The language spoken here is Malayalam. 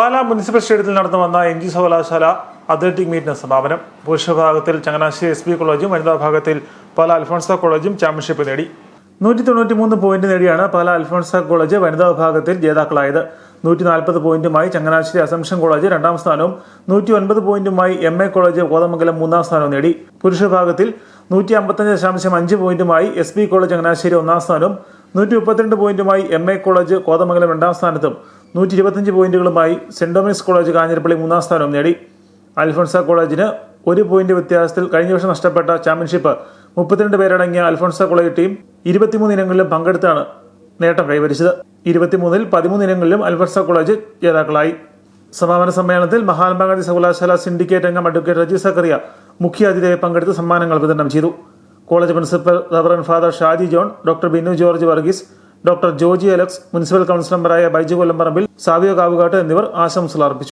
പാലാ മുനിസിപ്പൽ സ്റ്റേഡിയത്തിൽ നടന്നു വന്ന എം ജി സർവകലാശാല അത്ലറ്റിക് മീറ്റിന് സമാപനം. പുരുഷ വിഭാഗത്തിൽ ചങ്ങനാശ്ശേരി എസ് ബി കോളേജും വനിതാ വിഭാഗത്തിൽ പാല അൽഫോൺസ കോളേജും ചാമ്പ്യൻഷിപ്പ് നേടി. നൂറ്റി തൊണ്ണൂറ്റി മൂന്ന് പോയിന്റ് നേടിയാണ് പാല അൽഫോൺസ കോളേജ് വനിതാ വിഭാഗത്തിൽ ജേതാക്കളായത്. നൂറ്റി നാൽപ്പത് പോയിന്റുമായി ചങ്ങനാശ്ശേരി അസംഷൻ കോളേജ് രണ്ടാം സ്ഥാനവും നൂറ്റി ഒൻപത് പോയിന്റുമായി എം എ കോളേജ് കോതമംഗലം മൂന്നാം സ്ഥാനവും നേടി. പുരുഷ വിഭാഗത്തിൽ നൂറ്റി അമ്പത്തഞ്ച് ദശാംശം അഞ്ച് പോയിന്റുമായി എസ് ബി കോളേജ് ചങ്ങനാശ്ശേരി ഒന്നാം സ്ഥാനവും നൂറ്റി മുപ്പത്തിരണ്ട് പോയിന്റുമായി എം എ കോളേജ് കോതമംഗലം രണ്ടാം സ്ഥാനത്തും നൂറ്റി ഇരുപത്തഞ്ച് പോയിന്റുകളുമായി സെന്റ് ഡൊമിനിക്സ് കോളേജ് കാഞ്ഞിരപ്പള്ളി മൂന്നാം സ്ഥാനവും നേടി. അൽഫോൺസ കോളേജിന് ഒരു പോയിന്റ് വ്യത്യാസത്തിൽ കഴിഞ്ഞ വർഷം നഷ്ടപ്പെട്ട ചാമ്പ്യൻഷിപ്പ് മുപ്പത്തിരണ്ട് പേരടങ്ങിയ അൽഫോൺസ കോളേജ് ടീം ഇരുപത്തിമൂന്ന് ഇനങ്ങളിലും പങ്കെടുത്താണ് നേട്ടം കൈവരിച്ചത്. ഇരുപത്തിമൂന്നിൽ പതിമൂന്ന് ഇനങ്ങളിലും അൽഫോൺസ കോളേജ് ജേതാക്കളായി. സമാപന സമ്മേളനത്തിൽ മഹാത്മാഗാന്ധി സർവകലാശാല സിൻഡിക്കേറ്റ് അംഗം അഡ്വക്കേറ്റ് രജി സക്കറിയ മുഖ്യ അതിഥിയെ പങ്കെടുത്ത് സമ്മാനങ്ങൾ വിതരണം ചെയ്തു. College principal reverend father Shaji John doctor Binu George Varghese doctor Joji Alex municipal കൗൺസിലർമാരായ ബൈജു കൊല്ലംപറമ്പിൽ സാവിയോ കാവുകാട്ട് എന്നിവർ ആശംസകൾ അർപ്പിച്ചു.